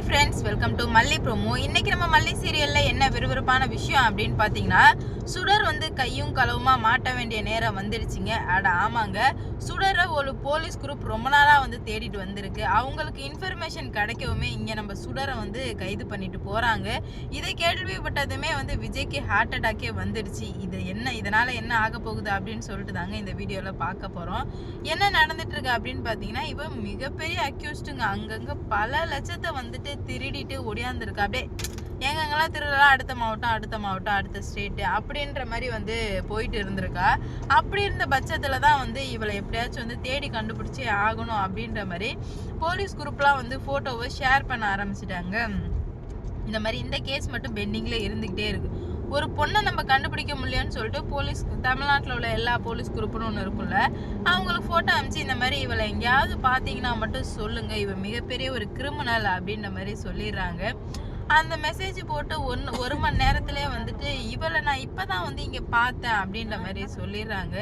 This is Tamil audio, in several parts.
Hi friends welcome to Malli promo இன்னைக்கு நம்ம மல்லி சீரியலில் என்ன விறுவிறுப்பான விஷயம் அப்படின்னு பார்த்தீங்கன்னா சுடர் வந்து கையும் களவுமா மாட்ட வேண்டிய நேரம் வந்துடுச்சிங்க. அட ஆமாங்க. சுடரை ஒரு போலீஸ் குரூப் ரொம்ப நாளாக வந்து தேடிட்டு வந்திருக்கு. அவங்களுக்கு இன்ஃபர்மேஷன் கிடைக்கவுமே இங்கே நம்ம சுடரை வந்து கைது பண்ணிட்டு போகிறாங்க இதை கேள்விப்பட்டதுமே வந்து விஜய்க்கு ஹார்ட் அட்டாக்கே வந்துடுச்சு. இது என்ன இதனால் என்ன ஆக போகுது அப்படின்னு சொல்லிட்டு தாங்க இந்த வீடியோவில் பார்க்க போகிறோம் என்ன நடந்துட்டு இருக்கு அப்படின்னு பார்த்தீங்கன்னா இவன் மிகப்பெரிய அக்யூஸ்டுங்க அங்கங்கே பல லட்சத்தை வந்துட்டு திருடிட்டு ஒடியாந்துருக்கா. அப்படியே எங்கெங்கெல்லாம் திருடலாம் அடுத்த மாவட்டம் அடுத்த மாவட்டம் அடுத்த ஸ்டேட்டு அப்படின்ற மாதிரி வந்து போயிட்டு இருந்திருக்கா. அப்படி இருந்த பட்சத்தில் தான் வந்து இவளை எப்படியாச்சும் வந்து தேடி கண்டுபிடிச்சே ஆகணும் அப்படின்ற மாதிரி போலீஸ் குரூப்லாம் வந்து ஃபோட்டோவை ஷேர் பண்ண ஆரம்பிச்சிட்டாங்க. இந்த மாதிரி இந்த கேஸ் மட்டும் பெண்டிங்கில் இருந்துக்கிட்டே இருக்குது ஒரு பொண்ணை நம்ம கண்டுபிடிக்க முடியலன்னு சொல்லிட்டு போலீஸ் தமிழ்நாட்டில் உள்ள எல்லா போலீஸ் குரூப்புன்னு ஒன்று இருக்கும்ல அவங்களுக்கு ஃபோட்டோ அனுப்பிச்சு இந்த மாதிரி இவளை எங்கேயாவது பார்த்தீங்கன்னா மட்டும் சொல்லுங்க இவன் மிகப்பெரிய ஒரு கிரிமினல் அப்படின்ற மாதிரி சொல்லிடுறாங்க. அந்த மெசேஜ் போட்டு ஒன்று ஒரு மணி நேரத்திலே வந்துட்டு இவளை நான் இப்போ தான் வந்து இங்கே பார்த்தேன் அப்படின்ற மாதிரி சொல்லிடுறாங்க.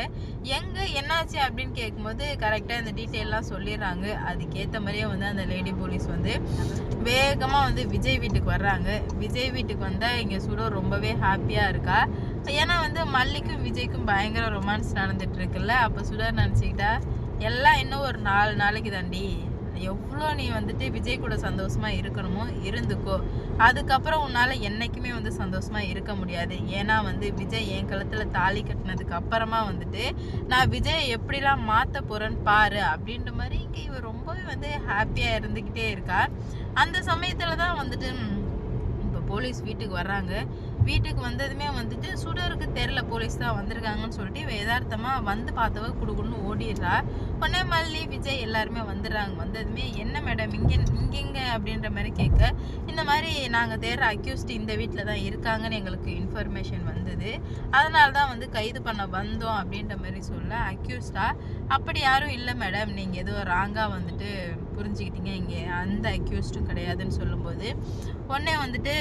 எங்கே என்னாச்சு அப்படின்னு கேட்கும்போது கரெக்டாக இந்த டீட்டெயிலாம் சொல்லிடுறாங்க. அதுக்கேற்ற மாதிரியே வந்து அந்த லேடி போலீஸ் வந்து வேகமாக வந்து விஜய் வீட்டுக்கு வர்றாங்க. விஜய் வீட்டுக்கு வந்தால் இங்கே சுடோ ரொம்பவே ஹாப்பியாக இருக்கா? ஏன்னா வந்து மல்லிக்கும் விஜய்க்கும் பயங்கர ரொமான்ஸ் நடந்துட்டு இருக்குல்ல. அப்போ சுடர் நினச்சிக்கிட்டா எல்லாம் இன்னும் ஒரு நாலு நாளைக்கு தாண்டி எவ்வளோ நீ வந்துட்டு விஜய் கூட சந்தோஷமா இருக்கணுமோ? இருந்துக்கோ. அதுக்கப்புறம் உன்னால் என்றைக்குமே வந்து சந்தோஷமா இருக்க முடியாது. ஏன்னா வந்து விஜய் என் கழுத்தில் தாலி கட்டினதுக்கு அப்புறமா வந்துட்டு நான் விஜயை எப்படிலாம் மாற்ற போகிறேன்னு பாரு அப்படின்ற மாதிரி இங்கே இவர் ரொம்பவே வந்து ஹாப்பியாக இருந்துக்கிட்டே இருக்கா. அந்த சமயத்தில் தான் வந்துட்டு இப்போ போலீஸ் வீட்டுக்கு வர்றாங்க. வீட்டுக்கு வந்ததுமே வந்துட்டு சுடருக்கு தெரில போலீஸ் தான் வந்திருக்காங்கன்னு சொல்லிட்டு இவ யதார்த்தமாக வந்து பார்த்தவ குடுக்குன்னு ஓடிடுறா. உடனே மல்லி விஜய் எல்லாருமே வந்துடுறாங்க. வந்ததுமே என்ன மேடம் இங்கே இங்கெங்க அப்படின்ற மாதிரி கேட்க இந்த மாதிரி நாங்கள் தேடுற அக்யூஸ்ட் இந்த வீட்டில் தான் இருக்காங்கன்னு எங்களுக்கு இன்ஃபர்மேஷன் வந்தது. அதனால தான் வந்து கைது பண்ண வந்தோம் அப்படின்ற மாதிரி சொல்ல அக்யூஸ்டா அப்படி யாரும் இல்லை மேடம் நீங்கள் ஏதோ ராங்காக வந்துட்டு புரிஞ்சுக்கிட்டீங்க? இங்கே அந்த அக்யூஸ்டும் கிடையாதுன்னு சொல்லும்போது உடனே வந்துட்டு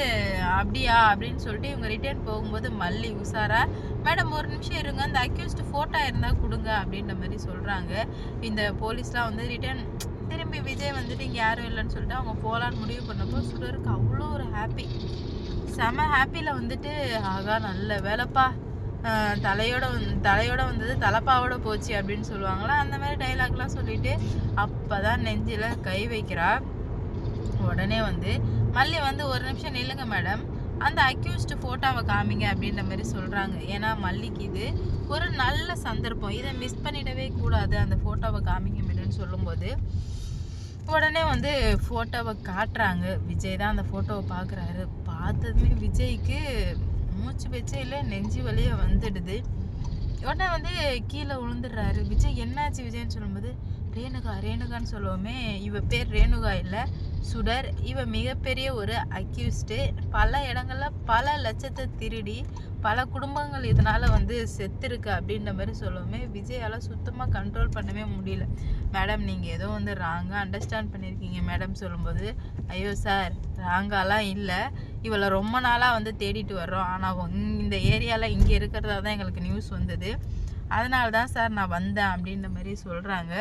அப்படியா? அப்படின்னு சொல்லிட்டு இவங்க ரிட்டர்ன் போகும்போது மல்லி உஷாரா மேடம் ஒரு நிமிஷம் இருங்க. அந்த அக்யூஸ்டு ஃபோட்டோ இருந்தால் கொடுங்க. அப்படின்ற மாதிரி சொல்கிறாங்க இந்த போலீஸ்லாம் வந்து ரிட்டர்ன் திரும்பி விஜய் வந்துட்டு இங்கே யாரும் இல்லைன்னு சொல்லிட்டு அவங்க போகலான்னு முடிவு பண்ணப்போ சுடருக்கு அவ்வளோ ஒரு ஹாப்பி செம ஹாப்பியில் வந்துட்டு ஆகா நல்ல வேலைப்பா. தலையோட வந் தலையோட வந்தது தலப்பாவோட போச்சு அப்படின்னு சொல்லுவாங்களா? அந்த மாதிரி டைலாக்லாம் சொல்லிட்டு அப்போ தான் நெஞ்சில் கை வைக்கிறா. உடனே வந்து மல்லி வந்து ஒரு நிமிஷம் நில்லுங்க மேடம். அந்த அக்யூஸ்டு ஃபோட்டோவை காமிங்க அப்படின்ற மாதிரி சொல்கிறாங்க ஏன்னா மல்லிக்கு இது ஒரு நல்ல சந்தர்ப்பம். இதை மிஸ் பண்ணிடவே கூடாது அந்த ஃபோட்டோவை காமிங்க மேடம்னு சொல்லும்போது. உடனே வந்து ஃபோட்டோவை காட்டுறாங்க. விஜய் தான் அந்த ஃபோட்டோவை பார்க்குறாரு. பார்த்ததுமே விஜய்க்கு மூச்சு பேச்சையில் நெஞ்சு வலியே வந்துடுது. உடனே வந்து கீழே விழுந்துடுறாரு விஜய் என்னாச்சு விஜய்னு சொல்லும்போது ரேணுகா ரேணுகான்னு சொல்லுவோமே. இவ பேர் ரேணுகா இல்லை. சுடர். இவ மிகப்பெரிய ஒரு அக்யூஸ்டு பல இடங்களில் பல லட்சத்தை திருடி பல குடும்பங்கள் இதனால் வந்து செத்துருக்கு அப்படின்ற மாதிரி சொல்லுவோமே. விஜயால் சுத்தமாக கண்ட்ரோல் பண்ணவே முடியல. மேடம் நீங்கள் ஏதோ வந்து ராங்காக அண்டர்ஸ்டாண்ட் பண்ணியிருக்கீங்க மேடம் சொல்லும்போது ஐயோ சார் ராங்காலாம் இல்லை. இவளை ரொம்ப நாளாக வந்து தேடிட்டு வர்றோம். ஆனால் இந்த ஏரியாவில் இங்கே இருக்கிறதா தான் எங்களுக்கு நியூஸ் வந்தது. அதனால தான் சார் நான் வந்தேன் அப்படின்ற மாதிரி சொல்கிறாங்க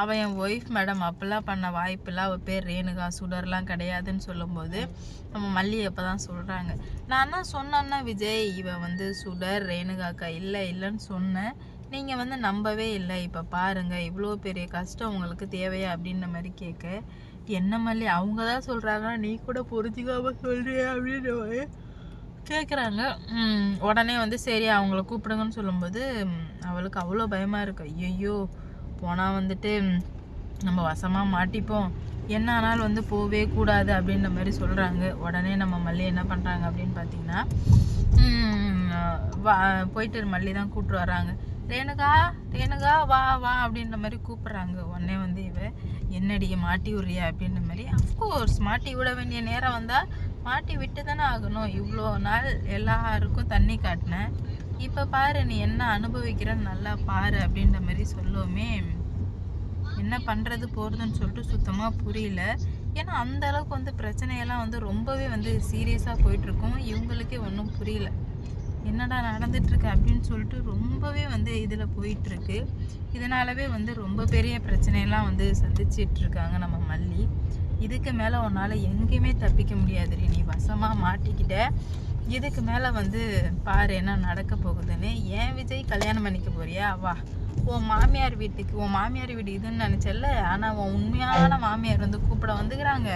அவள் என் ஒய்ஃப் மேடம் அப்பெல்லாம் பண்ண வாய்ப்பில்லை. அவள் பேர் ரேணுகா. சுடர்லாம் கிடையாதுன்னு சொல்லும்போது நம்ம மல்லி அப்போ தான் சொல்கிறாங்க நான் தான் சொன்னேன்னா விஜய் இவன் வந்து சுடர் ரேணுகாக்கா இல்லை இல்லைன்னு சொன்னேன். நீங்கள் வந்து நம்பவே இல்லை. இப்போ பாருங்கள் இவ்வளோ பெரிய கஷ்டம் உங்களுக்கு தேவையா அப்படின்ற மாதிரி கேட்க என்ன மல்லி அவங்க தான் சொல்கிறாங்கன்னா நீ கூட புரிஞ்சுக்காம சொல்கிறியா அப்படின்னு கேட்குறாங்க உடனே வந்து சரி அவங்கள கூப்பிடுங்கன்னு சொல்லும்போது அவளுக்கு அவ்வளோ பயமாக இருக்கு. ஐயோ போனால் வந்துட்டு நம்ம வசமாக மாட்டிப்போம். என்ன ஆனாலும் வந்து போவே கூடாது அப்படின்ற மாதிரி சொல்கிறாங்க உடனே நம்ம மல்லி என்ன பண்ணுறாங்க அப்படின்னு பார்த்தீங்கன்னா வா போயிட்டு மல்லி தான் கூப்பிட்டு வராங்க ரேணுகா ரேணுகா வா வா அப்படின்ற மாதிரி கூப்பிட்றாங்க. உடனே வந்து இவ என்னடி மாட்டி விடுறியா? அப்படின்ற மாதிரி. அஃப்கோர்ஸ் மாட்டி விட வேண்டிய நேரம் வந்தால் மாட்டி விட்டு தானே ஆகணும். இவ்வளோ நாள் எல்லாருக்கும் தண்ணி காட்டினேன். இப்போ பாரு நீ என்ன அனுபவிக்கிறன்னு நல்லா பாரு அப்படின்ற மாதிரி சொல்லுவோமே. என்ன பண்ணுறது போகிறதுன்னு சொல்லிட்டு சுத்தமாக புரியல. ஏன்னா அந்த அளவுக்கு வந்து பிரச்சனையெல்லாம் வந்து ரொம்பவே வந்து சீரியஸாக போயிட்டுருக்கும் இவங்களுக்கே ஒன்றும் புரியல. என்னடா நடந்துட்டுருக்கு அப்படின்னு சொல்லிட்டு ரொம்பவே வந்து இதில் போயிட்டுருக்கு. இதனாலவே வந்து ரொம்ப பெரிய பிரச்சனையெல்லாம் வந்து சந்திச்சிட்ருக்காங்க நம்ம மல்லி. இதுக்கு மேலே உன்னால் எங்கேயுமே தப்பிக்க முடியாதுடி நீ வசமாக மாட்டிக்கிட்ட. இதுக்கு மேலே வந்து பாரு என்ன நடக்க போகுதுன்னு. ஏன் விஜய் கல்யாணம் பண்ணிக்க போறியா? வா. உன் மாமியார் வீட்டுக்கு உன் மாமியார் வீடு இதுன்னு நினச்சல ஆனால் உன் உண்மையான மாமியார் வந்து கூப்பிட வந்துக்கிறாங்க.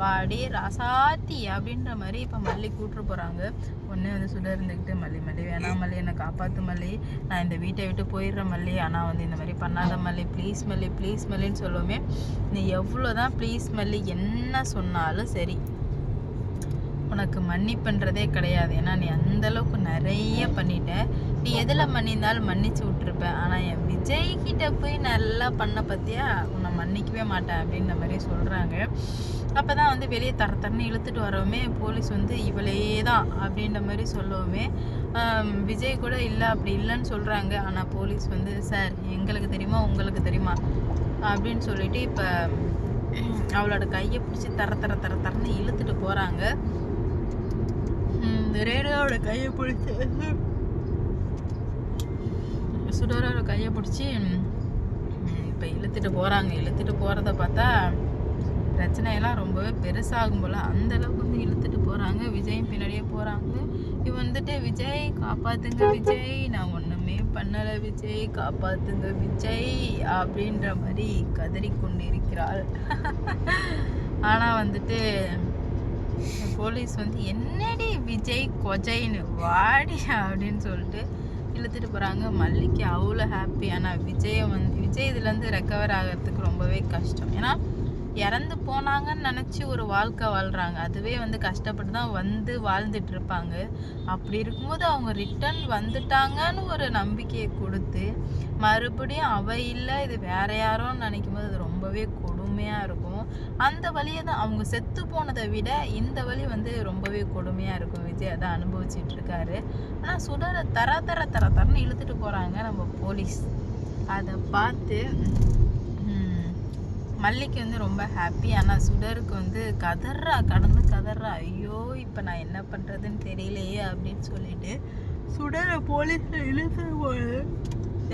வாடி ரசாத்தி அப்படின்ற மாதிரி இப்போ மல்லி கூட்டுரு போகிறாங்க ஒன்றே வந்து சுட இருந்துக்கிட்டு மல்லி மல்லி வேணாம் மல்லி என்னை காப்பாற்று மல்லி. நான் இந்த வீட்டை விட்டு போயிடுறேன் மல்லி. ஆனால் வந்து இந்த மாதிரி பண்ணாத மல்லி. ப்ளீஸ் மல்லி ப்ளீஸ் மல்லின்னு சொல்லுவோமே. நீ எவ்வளோ தான் ப்ளீஸ் மல்லி என்ன சொன்னாலும் சரி. உனக்கு மன்னிப்புன்றதே கிடையாது. ஏன்னா நீ அந்தளவுக்கு நிறைய பண்ணிட்ட. நீ எதில் மன்னிந்தாலும் மன்னிச்சு விட்டுருப்பேன் ஆனால் என் விஜய் கிட்ட போய் நல்லா பண்ண பற்றியா உன்னை மன்னிக்கவே மாட்டேன் அப்படின்ற மாதிரி சொல்கிறாங்க அப்போ தான் வந்து வெளியே தர தரன்னு இழுத்துட்டு வரவுமே போலீஸ் வந்து இவளே தான் அப்படின்ற மாதிரி சொல்லவுமே. விஜய் கூட இல்லை அப்படி இல்லைன்னு சொல்கிறாங்க ஆனால் போலீஸ் வந்து சார் எங்களுக்கு தெரியுமா உங்களுக்கு தெரியுமா? அப்படின்னு சொல்லிட்டு இப்போ அவளோட கையை பிடிச்சி தர தர தர தரன்னு இழுத்துட்டு போகிறாங்க இந்த கையை பிடிச்சி சுடரோட கையை பிடிச்சி இப்போ இழுத்துட்டு போகிறாங்க இழுத்துட்டு போகிறத பார்த்தா பிரச்சனையெல்லாம் ரொம்பவே பெருசாகும் போல் அந்த அளவுக்கு வந்து இழுத்துட்டு போகிறாங்க விஜயும் பின்னாடியே போகிறாங்க இவ வந்துட்டு விஜய் காப்பாத்துங்க விஜய். நான் ஒன்றுமே பண்ணலை விஜய். காப்பாத்துங்க விஜய். அப்படின்ற மாதிரி கதறி கொண்டிருக்கிறாள் ஆனால் வந்துட்டு போலீஸ் வந்து என்னடி விஜய் கொஜைன்னு? வாடி அப்படின்னு சொல்லிட்டு இழுத்துட்டு போகிறாங்க மல்லிக்கு அவ்வளோ ஹாப்பி ஆனால் விஜயை வந்து விஜய் இதுலேருந்து ரெக்கவர் ஆகிறதுக்கு ரொம்பவே கஷ்டம். ஏன்னா இறந்து போனாங்கன்னு நினச்சி ஒரு வாழ்க்கை வாழ்கிறாங்க அதுவே வந்து கஷ்டப்பட்டு தான் வந்து வாழ்ந்துட்டு இருப்பாங்க. அப்படி இருக்கும்போது அவங்க ரிட்டர்ன் வந்துட்டாங்கன்னு ஒரு நம்பிக்கையை கொடுத்து மறுபடியும் அவ இல்லை இது வேற யாரோன்னு நினைக்கும் போது அது ரொம்பவே கொடுமையாக இருக்கும். அந்த வழியை தான் அவங்க செத்து போனதை விட இந்த வழி வந்து ரொம்பவே கொடுமையாக இருக்கும். விஜய் அதை அனுபவிச்சிட்டு இருக்காரு. ஆனால் சுடரை தர தர தர தரன்னு இழுத்துட்டு போகிறாங்க நம்ம போலீஸ். அதை பார்த்து மல்லிக்கு வந்து ரொம்ப ஹாப்பி ஆனால் சுடருக்கு வந்து கதறா கடந்து கதறா ஐயோ இப்போ நான் என்ன பண்ணுறதுன்னு தெரியலையே அப்படின்னு சொல்லிட்டு சுடரை போலீஸில் இழுத்து போது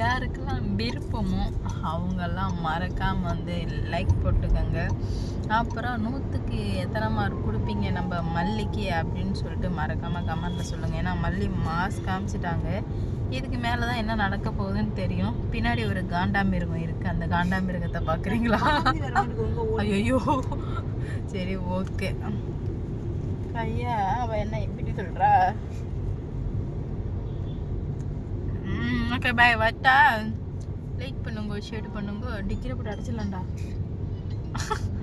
யாருக்கெல்லாம் விருப்பமோ அவங்கெல்லாம் மறக்காமல் வந்து லைக் போட்டுக்கோங்க. அப்புறம் நூற்றுக்கு எத்தனை மார்க் கொடுப்பீங்க நம்ம மல்லிக்கு அப்படின்னு சொல்லிட்டு மறக்காமல் கமெண்ட்டில் சொல்லுங்கள் ஏன்னா மல்லி மாஸ் காமிச்சிட்டாங்க. இதுக்கு மேலே தான் என்ன நடக்க போகுதுன்னு தெரியும். பின்னாடி ஒரு காண்டாமிருகம் இருக்குது அந்த காண்டாமிருகத்தை பார்க்குறீங்களா ஐயோ சரி ஓகே ஐயா அவள் என்ன இப்படி சொல்கிறா ஓகே பாய் வட்டா. லைக் பண்ணுங்க ஷேர் பண்ணுங்க. டிக்கிரி போட்டு அடிச்சிடலாம்டா.